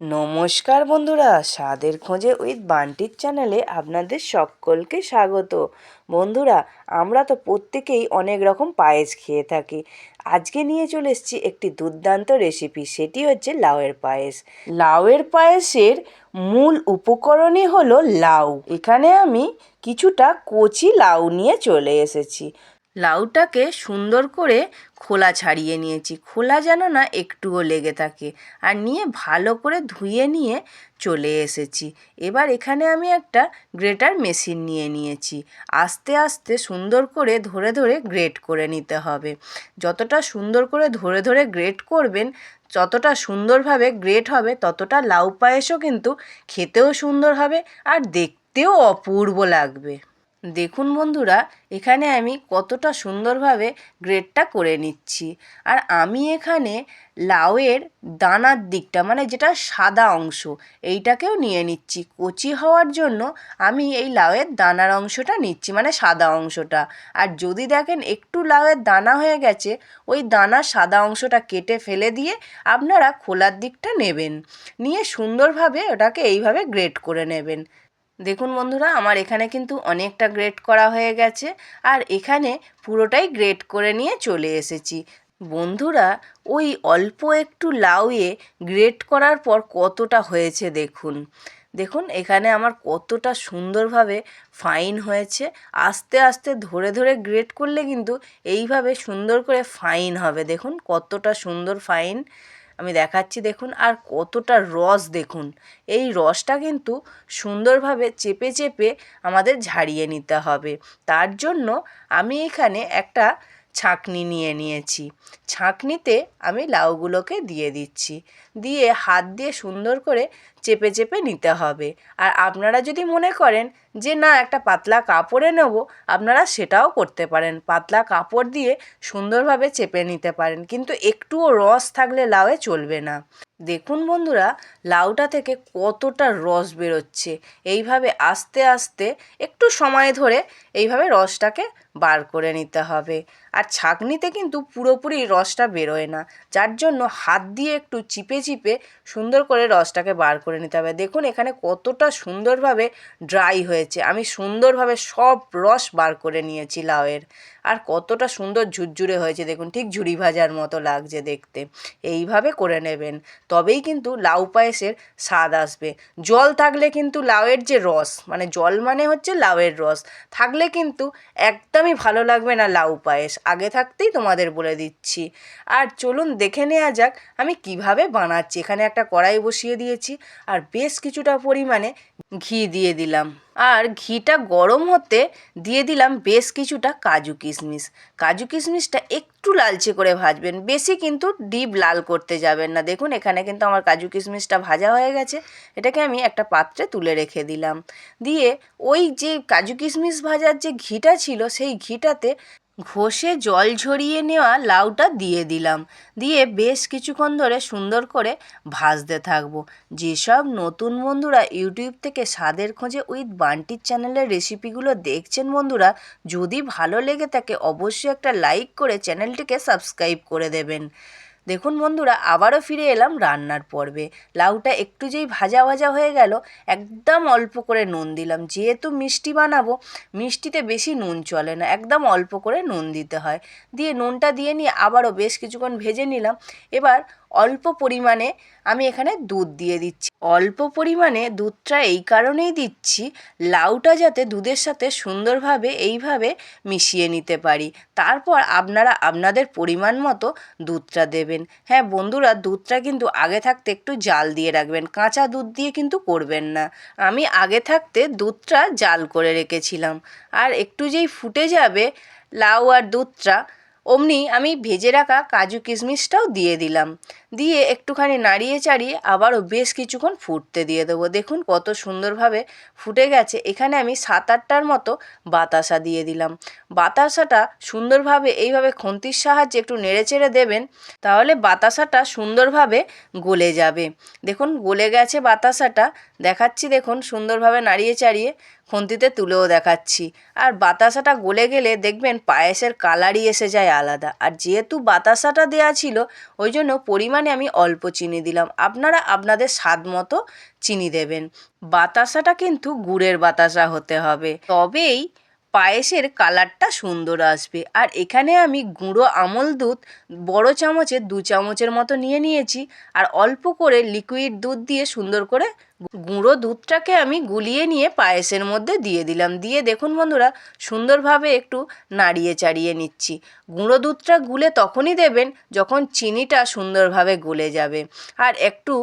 নমস্কার বন্ধুরা, স্বাদের খোঁজে উইথ বান্টির চ্যানেলে আপনাদের সকলকে স্বাগত। বন্ধুরা, আমরা তো প্রত্যেকেই অনেক রকম পায়েস খেয়ে থাকি। আজকে নিয়ে চলে এসেছি একটি দুর্দান্ত রেসিপি সেটি হচ্ছে লাউয়ের পায়েস। লাউয়ের পায়েসের মূল উপকরণই হলো লাউ। এখানে আমি কিছুটা কচি লাউ নিয়ে চলে এসেছি। লাউটাকে সুন্দর করে খোলা ছাড়িয়ে নিয়েছি। খোলা যেন না একটুও লেগে থাকে। আর নিয়ে ভালো করে ধুয়ে নিয়ে চলে এসেছি। এবার এখানে আমি একটা গ্রেটার মেশিন নিয়ে নিয়েছি। আস্তে আস্তে সুন্দর করে ধরে ধরে গ্রেট করে নিতে হবে। যতটা সুন্দর করে ধরে ধরে গ্রেট করবেন, যতটা সুন্দরভাবে গ্রেট হবে, ততটা লাউ পায়েসও কিন্তু খেতেও সুন্দর হবে আর দেখতেও অপূর্ব লাগবে। দেখুন বন্ধুরা, এখানে আমি কতটা সুন্দরভাবে গ্রেডটা করে নিচ্ছি। আর আমি এখানে লাউয়ের দানার দিকটা মানে যেটা সাদা অংশ, এইটাকেও নিয়ে নিচ্ছি। কচি হওয়ার জন্য আমি এই লাউয়ের দানার অংশটা নিচ্ছি মানে সাদা অংশটা। আর যদি দেখেন একটু লাউয়ের দানা হয়ে গেছে, ওই দানার সাদা অংশটা কেটে ফেলে দিয়ে আপনারা খোলার দিকটা নেবেন। নিয়ে সুন্দরভাবে ওটাকে এইভাবে গ্রেড করে নেবেন। দেখুন বন্ধুরা, আমার এখানে কিন্তু অনেকটা গ্রেট করা হয়ে গেছে, আর এখানে পুরোটাই গ্রেট করে নিয়ে চলে এসেছি। বন্ধুরা, ওই অল্প একটু লাউয়ে গ্রেট করার পর কতটা হয়েছে দেখুন। দেখুন, এখানে আমার কতটা সুন্দরভাবে ফাইন হয়েছে। আস্তে আস্তে ধরে ধরে গ্রেট করলে কিন্তু এইভাবে সুন্দর করে ফাইন হবে। দেখুন, কতটা সুন্দর ফাইন আমি দেখাচ্ছি দেখুন, আর কতটা রস দেখুন। এই রসটা কিন্তু সুন্দরভাবে চেপে চেপে আমাদের ঝাড়িয়ে নিতে হবে। তার জন্য আমি এখানে একটা ছাঁকনি নিয়ে নিয়েছি। ছাঁকনিতে আমি লাউগুলোকে দিয়ে দিচ্ছি। দিয়ে হাত দিয়ে সুন্দর করে চেপে চেপে নিতে হবে। আর আপনারা যদি মনে করেন যে না, একটা পাতলা কাপড়ে নেব, আপনারা সেটাও করতে পারেন। পাতলা কাপড় দিয়ে সুন্দরভাবে চেপে নিতে পারেন, কিন্তু একটুও রস থাকলে লাউয়ে চলবে না। দেখুন বন্ধুরা, লাউটা থেকে কতটা রস বেরোচ্ছে। এইভাবে আস্তে আস্তে একটু সময় ধরে এইভাবে রসটাকে বার করে নিতে হবে। আর ছাঁকনিতে কিন্তু পুরোপুরি রসটা বেরোয় না, যার জন্য হাত দিয়ে একটু চিপে চিপে সুন্দর করে রসটাকে বার করে নিতে হবে। দেখুন, এখানে কতটা সুন্দরভাবে ড্রাই হয়েছে। আমি সুন্দরভাবে সব রস বার করে নিয়েছি লাউয়ের। আর কতটা সুন্দর ঝুরঝুরে হয়েছে, দেখুন, ঠিক ঝুড়ি ভাজার মতো লাগছে দেখতে। এইভাবে করে নেবেন, তবেই কিন্তু লাউ পায়েসের স্বাদ আসবে। জল থাকলে কিন্তু লাউয়ের যে রস মানে জল মানে হচ্ছে লাউয়ের রস, থাকলে কিন্তু একদমই ভালো লাগবে না লাউ পায়েস। আগে থাকতেই তোমাদের বলে দিচ্ছি। আর চলুন দেখে নেওয়া যাক আমি কীভাবে বানাচ্ছি। এখানে একটা কড়াই বসিয়ে দিয়েছি, আর বেশ কিছুটা পরিমাণে ঘি দিয়ে দিলাম। আর ঘিটা গরম হতে দিয়ে দিলাম বেশ কিছুটা কাজু কিশমিশ কাজু কিশমিশটা একটু লালচে করে ভাজবেন, বেশি কিন্তু ডিপ লাল করতে যাবেন না। দেখুন, এখানে কিন্তু আমার কাজু কিশমিশটা ভাজা হয়ে গেছে। এটাকে আমি একটা পাত্রে তুলে রেখে দিলাম। দিয়ে ওই যে কাজু কিশমিশ ভাজার যে ঘিটা ছিল, সেই ঘিটাতে ঘষে জল ঝরিয়ে নেওয়া লাউটা দিয়ে দিলাম। দিয়ে বেশ কিছুক্ষণ ধরে সুন্দর করে ভাজতে থাকব। যেসব নতুন বন্ধুরা ইউটিউব থেকে স্বাদের খোঁজে উইথ বান্টির চ্যানেলের রেসিপিগুলো দেখছেন বন্ধুরা, যদি ভালো লেগে থাকে অবশ্যই একটা লাইক করে চ্যানেলটিকে সাবস্ক্রাইব করে দেবেন। দেখুন বন্ধুরা, আবারও ফিরে এলাম রান্নার পর্বে। লাউটা একটু যেই ভাজা ভাজা হয়ে গেল, একদম অল্প করে নুন দিলাম। যেহেতু মিষ্টি বানাবো, মিষ্টিতে বেশি নুন চলে না, একদম অল্প করে নুন দিতে হয়। দিয়ে নুনটা দিয়ে নিয়ে আবারও বেশ কিছুক্ষণ ভেজে নিলাম। এবার অল্প পরিমাণে আমি এখানে দুধ দিয়ে দিচ্ছি। অল্প পরিমাণে দুধটা এই কারণেই দিচ্ছি, লাউটা যাতে দুধের সাথে সুন্দরভাবে এইভাবে মিশিয়ে নিতে পারি। তারপর আপনারা আপনাদের পরিমাণ মতো দুধটা দেবেন। হ্যাঁ বন্ধুরা, দুধটা কিন্তু আগে থাকতে একটু জাল দিয়ে রাখবেন, কাঁচা দুধ দিয়ে কিন্তু করবেন না। আমি আগে থাকতে দুধটা জাল করে রেখেছিলাম। আর একটু যেই ফুটে যাবে লাউ আর দুধটা অমনি আমি ভেজে রাখা কাজু কিশমিশটাও দিয়ে দিলাম। দিয়ে একটুখানি নাড়িয়ে চাড়িয়ে আবারও বেশ কিছুক্ষণ ফুটতে দিয়ে দেবো। দেখুন কত সুন্দরভাবে ফুটে গেছে। এখানে আমি সাত আটটার মতো বাতাসা দিয়ে দিলাম। বাতাসাটা সুন্দরভাবে এইভাবে খুন্তির সাহায্যে একটু নেড়ে চেড়ে দেবেন, তাহলে বাতাসাটা সুন্দরভাবে গলে যাবে। দেখুন গলে গেছে বাতাসাটা। দেখাচ্ছি দেখুন সুন্দরভাবে নাড়িয়ে চাড়িয়ে খুন্তিতে তুলেও দেখাচ্ছি। আর বাতাসাটা গলে গেলে দেখবেন পায়েসের কালারই এসে যায় আলাদা। আর যেহেতু বাতাসাটা দেওয়া ছিল, ওই জন্য পরিমাণে আমি অল্প চিনি দিলাম। আপনারা আপনাদের স্বাদ মতো চিনি দেবেন। বাতাসাটা কিন্তু গুড়ের বাতাসা হতে হবে। তবেই পায়েসের কালারটা সুন্দর আসবে। আর এখানে আমি গুঁড়ো আমল দুধ বড় চামচে দু চামচের মতো নিয়ে নিয়েছি। আর অল্প করে লিকুইড দুধ দিয়ে সুন্দর করে গুঁড়ো দুধটাকে আমি গুলিয়ে নিয়ে পায়েসের মধ্যে দিয়ে দিলাম। দিয়ে দেখুন বন্ধুরা, সুন্দরভাবে একটু নাড়িয়ে চাড়িয়ে নিচ্ছি। গুঁড়ো দুধটা গুলে তখনই দেবেন যখন চিনিটা সুন্দরভাবে গলে যাবে আর একটু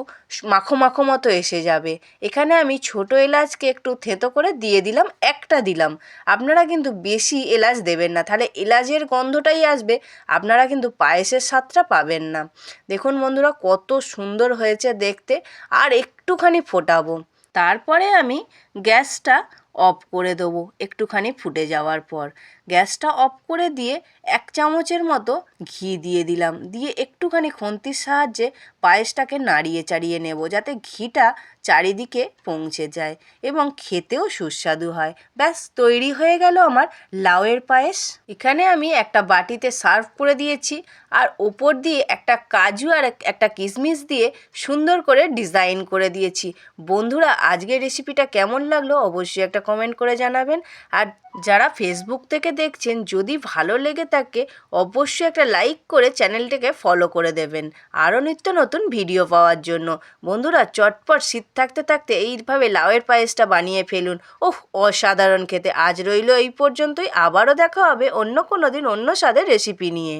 মাখো মাখো মতো এসে যাবে। এখানে আমি ছোটো এলাচকে একটু থেঁতো করে দিয়ে দিলাম, একটা দিলাম। আপনারা কিন্তু বেশি এলাচ দেবেন না, তাহলে এলাচের গন্ধটাই আসবে, আপনারা কিন্তু পায়েসের স্বাদটা পাবেন না। দেখুন বন্ধুরা, কত সুন্দর হয়েছে দেখতে। আর একটুখানি ফোটাবো। তারপরে আমি গ্যাসটা অফ করে দেবো একটুখানি ফুটে যাওয়ার পর। গ্যাসটা অফ করে দিয়ে এক চামচের মতো ঘি দিয়ে দিলাম। দিয়ে একটুখানি খন্তির সাহায্যে পায়েসটাকে নাড়িয়ে চাড়িয়ে নেব যাতে ঘিটা চারিদিকে পৌঁছে যায় এবং খেতেও সুস্বাদু হয়। ব্যাস, তৈরি হয়ে গেল আমার লাউয়ের পায়েস। এখানে আমি একটা বাটিতে সার্ভ করে দিয়েছি আর ওপর দিয়ে একটা কাজু আর একটা কিশমিশ দিয়ে সুন্দর করে ডিজাইন করে দিয়েছি। বন্ধুরা, আজকের রেসিপিটা কেমন লাগল অবশ্যই একটা কমেন্ট করে জানাবেন। আর যারা ফেসবুক থেকে দেখছেন, যদি ভালো লেগে থাকে, অবশ্যই একটা লাইক করে চ্যানেলটাকে ফলো করে দেবেন। আরও নিত্য নতুন ভিডিও পাওয়ার জন্য। বন্ধুরা, চটপট শীত থাকতে থাকতে এইভাবে লাউয়ের পায়েসটা বানিয়ে ফেলুন। ওহ, অসাধারণ খেতে। আজ রইল এই পর্যন্তই। আবারও দেখা হবে অন্য কোনো দিন অন্য স্বাদের রেসিপি নিয়ে।